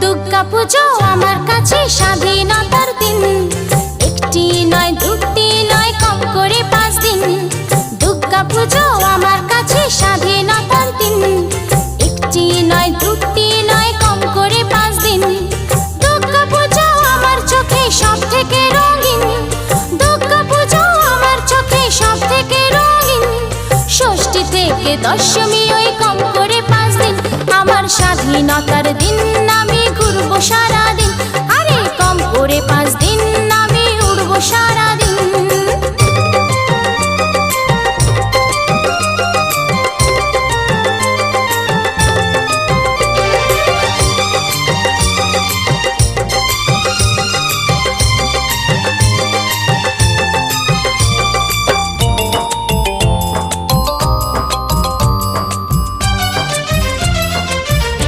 দুর্গা পুজো আমার কাছে স্বাধীনতার দিন। একটি নয়, দুটি নয়, কম করে পাঁচ দিন। দুর্গা পুজো আমার কাছে স্বাধীনতার দিন। একটি নয়, দুটি নয়, কম করে পাঁচ দিন। দুর্গা পুজো আমার চোখে সব থেকে রঙিন। দুর্গা পুজো আমার চোখে সব থেকে রঙিন। ষষ্ঠী থেকে দশমী ওই কম করে পাঁচ দিন। আমার স্বাধীনতার দিন আমি पास दे